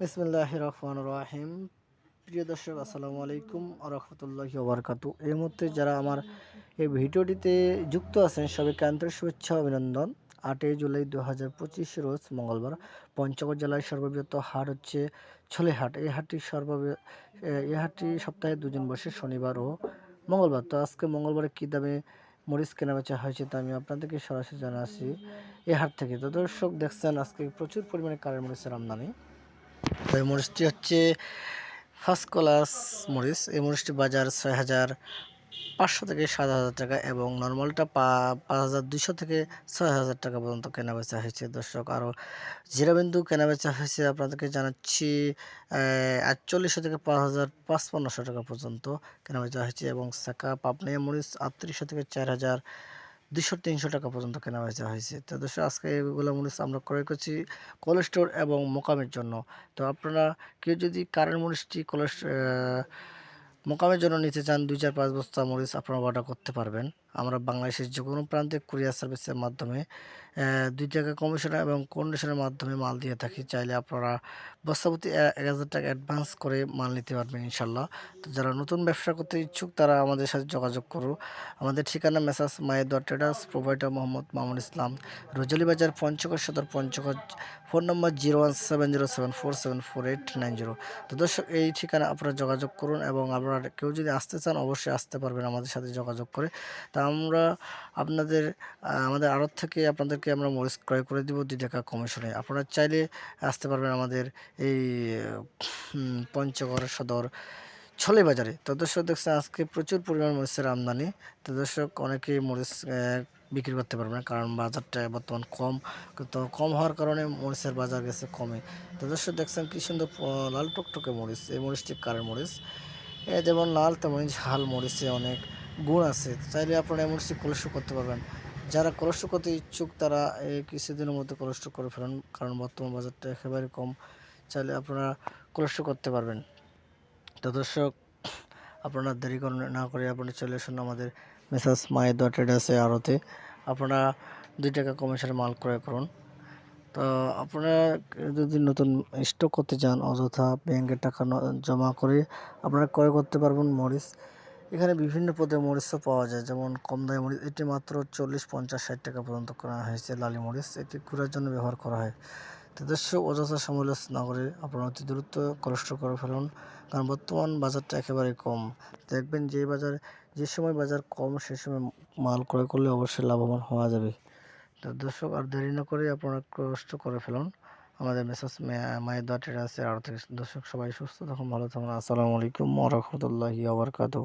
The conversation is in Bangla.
বিসমুল্লাহ রহমান রাহিম। প্রিয় দর্শক, আসসালামু আলাইকুম রহমতুল্লাহ ওবরকাতু এই মুহূর্তে যারা আমার এই ভিডিওটিতে যুক্ত আছেন, সবাইকে আন্তরিক শুভেচ্ছা অভিনন্দন। আটই জুলাই দু হাজার পঁচিশ রোজ মঙ্গলবার পঞ্চগড় জেলার সর্ববৃহৎ হাট হচ্ছে ছলেহাট। এই হাটটি সর্ব এই হাটটি সপ্তাহে দুদিন বসে, শনিবার ও মঙ্গলবার। তো আজকে মঙ্গলবারে কী দামে মরিচ কেনাবেচা হয়েছে তা আমি আপনাদেরকে সরাসরি জানাচ্ছি এই হাট থেকে। তো দর্শক, দেখছেন আজকে প্রচুর পরিমাণে কারেন্ট মরিচের আমদানি। এই মরিচটি হচ্ছে ফার্স্ট ক্লাস মরিচ। এই মরিচটি বাজার ছয় হাজার পাঁচশো থেকে সাত হাজার টাকা এবং নর্মালটা পা, পাঁচ হাজার দুইশো থেকে ছয় হাজার টাকা পর্যন্ত কেনাবেচা হয়েছে। দর্শক, আরও জিরাবিন্দু কেনাবেচা হয়েছে আপনাদেরকে জানাচ্ছি আটচল্লিশশো থেকে পাঁচ হাজার পাঁচপান্নশো টাকা পর্যন্ত কেনাবেচা হয়েছে এবং সাকা পাপনিয়া মরিচ আটত্রিশশো থেকে চার হাজার দুশো তিনশো টাকা পর্যন্ত কেনা বেচা হয়েছে। তো দর্শক, আজকে এগুলো মরিচ আমরা ক্রয় করছি কোল্ড স্টোর এবং মোকামের জন্য। তো আপনারা কেউ যদি কারেন্ট মরিচটি কোল্ড মোকামের জন্য নিতে চান দুই চার পাঁচ বস্তা মরিচ আপনারা অর্ডার করতে পারবেন। আমরা বাংলাদেশের যে কোনো প্রান্তে কুরিয়ার সার্ভিসের মাধ্যমে দুই টাকা কমিশন এবং কন্ডিশনের মাধ্যমে মাল দিয়ে থাকি। চাইলে আপনারা বস্তাপতি এক হাজার টাকা অ্যাডভান্স করে মাল নিতে পারবেন ইনশাল্লাহ। তো যারা নতুন ব্যবসা করতে ইচ্ছুক, তারা আমাদের সাথে যোগাযোগ করুন। আমাদের ঠিকানা মেসাজ মায়ের দর traders, provider Mohammad Mamun Islam, Rojali Bazar, Panchagarh Sadar, Panchagarh, phone number zero one seven zero seven four seven four eight nine zero. তো দর্শক, এই ঠিকানা আপনারা যোগাযোগ করুন এবং আপনারা, কেউ যদি আসতে চান অবশ্যই আসতে পারবেন আমাদের সাথে যোগাযোগ করে। তা আমরা আপনাদের আমাদের আড়ত থেকে আপনাদেরকে আমরা মরিচ ক্রয় করে দিব দুই টাকা কমিশনে। আপনারা চাইলে আসতে পারবেন আমাদের এই পঞ্চগড় সদর ছলে বাজারে। তো দর্শক দেখছেন, আজকে প্রচুর পরিমাণ মরিচের আমদানি। তো দর্শক, অনেকেই মরিচ বিক্রি করতে পারবে না কারণ বাজারটা বর্তমান কম। তো কম হওয়ার কারণে মরিচের বাজার গেছে কমে। তো দর্শক দেখছেন কী সুন্দর লাল টকটকে মরিচ। এই মরিচটি কারের মরিচ। যেমন লাল, তেমন ঝাল, মরিচে অনেক গুণ আছে। চাইলে আপনারা এমন কলস্ট করতে পারবেন। যারা কলস্ট করতে ইচ্ছুক, তারা এই কিছুদিনের মধ্যে কলস্ট করে ফেলেন, কারণ বর্তমান বাজারটা একেবারে কম। চাইলে আপনারা কলস্ট করতে পারবেন। তো দর্শক, আপনারা দেরি না করে আপনারা চলে আসুন আমাদের মেসাজ মায়ের দোয়া ট্রেডার্সে আরতে আপনারা দুই টাকা কমিশনে মাল ক্রয় করুন। তো আপনারা যদি নতুন স্টক করতে চান, অযথা ব্যাংকের টাকা জমা করে আপনারা ক্রয় করতে পারবেন মরিচ। এখানে বিভিন্ন পদে মরিচও পাওয়া যায়, যেমন কম দামি মরিচ, এটি মাত্র চল্লিশ পঞ্চাশ ষাট টাকা পর্যন্ত করা হয়েছে লালি মরিচ। এটি ঘুরার জন্য ব্যবহার করা হয়। তো দর্শক অযথা সমালোচ না করে আপনারা অতি দ্রুত কষ্ট করে ফেলুন, কারণ বর্তমান বাজারটা একেবারে কম। দেখবেন যে বাজার, যে সময় বাজার কম, সে সময় মাল ক্রয় করলে অবশ্যই লাভবান হওয়া যাবে। তো দর্শক, আর দেরি না করে আপনারা কষ্ট করে ফেলুন। আমাদের মেসেজ মায়ের দোয়া আছে আর দর্শক সবাই সুস্থ তখন ভালো থাকুন। আসসালামু আলাইকুম রহমতুল্লাহি আবরকাতু